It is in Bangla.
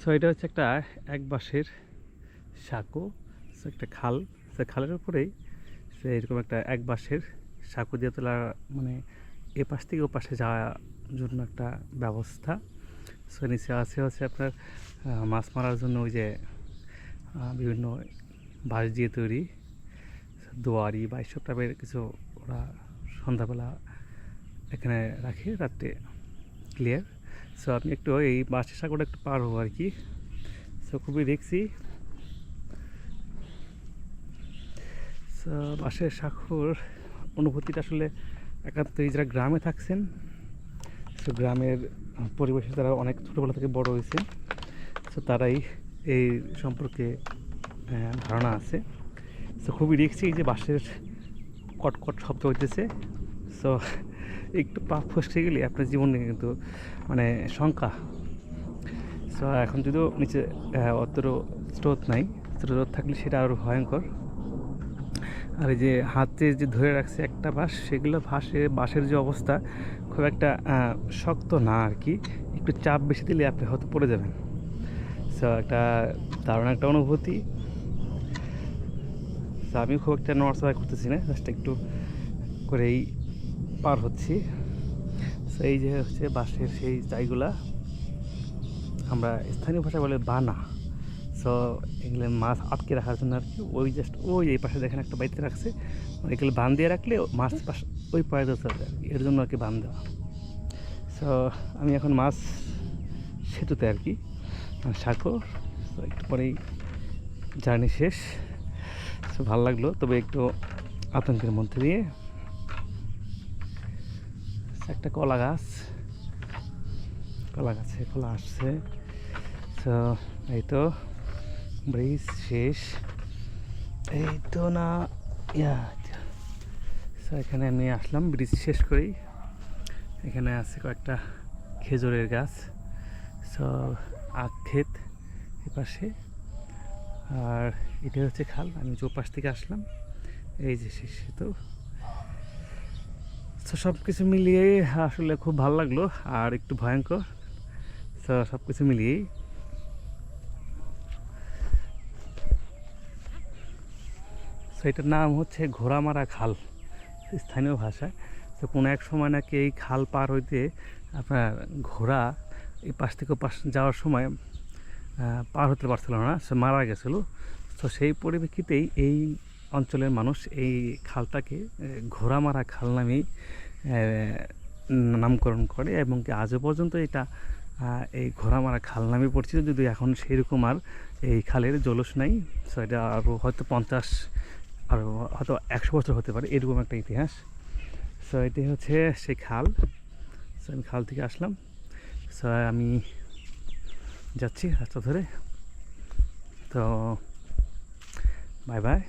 সো এটা হচ্ছে একটা এক বাঁশের সাঁকো একটা খাল। সে খালের উপরেই সে এরকম একটা এক বাঁশের সাঁকো দিয়ে তোলা মানে এ পাশ থেকে ও পাশে যাওয়ার জন্য একটা ব্যবস্থা। সো নিচে আছে হচ্ছে আপনার মাছ মারার জন্য ওই যে বিভিন্ন বাঁশ দিয়ে তৈরি। দোয়ারি বা এইসব টাইপের কিছু ওরা সন্ধ্যাবেলা এখানে রাখে, রাত্রে ক্লিয়ার সো আমি একটু এই বাসের সাঁকোটা একটু পার হব আর কি সো খুবই দেখছি। সো বাসের সাঁকোর অনুভূতিটা আসলে একান্তই যারা গ্রামে থাকছেন। সো গ্রামের পরিবেশে তারা অনেক ছোটোবেলা থেকে বড় হয়েছে। সো তারাই এই সম্পর্কে ধারণা আছে। সো খুবই দেখছি যে বাসের কটকট শব্দ হইতেছে। সো একটু পা ফসকে গেলে আপনার জীবনে কিন্তু মানে শঙ্কা। সো এখন যদিও নিচে অতটা স্রোত নাই, স্রোত থাকলে সেটা আরও ভয়ঙ্কর। আর এই যে হাতে যে ধরে রাখছে একটা বাঁশ, সেগুলো ভাসে বাঁশের যে অবস্থা খুব একটা শক্ত না আর কি। একটু চাপ বেশি দিলে আপনি হয়তো পড়ে যাবেন। সো একটা দারুণ একটা অনুভূতি। আমি খুব একটা নড়াচড়া করতেছি না জাস্ট একটু করেই পার হচ্ছি। এই যে হচ্ছে বাঁশের সেই জায়গুলা আমরা স্থানীয় ভাষায় বলে বানা। সো এগুলো মাছ আটকে রাখার জন্য আর কি, ওই জাস্ট ওই এই পাশে দেখেন একটা বাড়িতে রাখছে। মানে এগুলো বান দিয়ে রাখলে মাছ পাশ, ওই আর কি। এর জন্য আর কি বান দেওয়া। সো আমি এখন মাছ সেতুতে আর কি সাঁকো। তো একটু পরেই জার্নি শেষ। সো ভালো লাগল, তবে একটু আতঙ্কের মধ্যে দিয়ে একটা কলা গাছ। কলা গাছে কলা আসছে। তো এই তো ব্রিজ শেষ। এই তো না, ইয়া এখানে আমি আসলাম, ব্রিজ শেষ করেই এখানে আছে কয়েকটা খেজুরের গাছ। সো আখ ক্ষেত এপাশে। আর এটা হচ্ছে খাল। আমি যে পাশ থেকে আসলাম, এই যে শেষ তো। তো সব কিছু মিলিয়ে আসলে খুব ভালো লাগল আর একটু ভয়ঙ্কর। তো সব কিছু মিলিয়েই। তো এটার নাম হচ্ছে ঘোড়ামারা খাল, স্থানীয় ভাষায় তো কোনো এক সময় নাকি এই খাল পার হইতে আপনার ঘোড়া এই পাশ থেকে পাশ যাওয়ার সময় পার হতে পারছিল না, সে মারা গেছিল। তো সেই পরিপ্রেক্ষিতেই এই অঞ্চলের মানুষ এই খালটাকে ঘোড়ামারা খাল আহ, নামকরণ করে এবং কি আজও পর্যন্ত এটা এই ঘোড়ামারা খাল নামে পরিচিত। যদি এখন সেইরকম আর এই খালের জলস নাই। সো এটা আরও হয়তো পঞ্চাশ আর হয়তো একশো বছর হতে পারে এরকম একটা ইতিহাস। সো এটি হচ্ছে সেই খাল। সো আমি খাল থেকে আসলাম। সো আমি যাচ্ছি রাস্তা ধরে। তো বাই বাই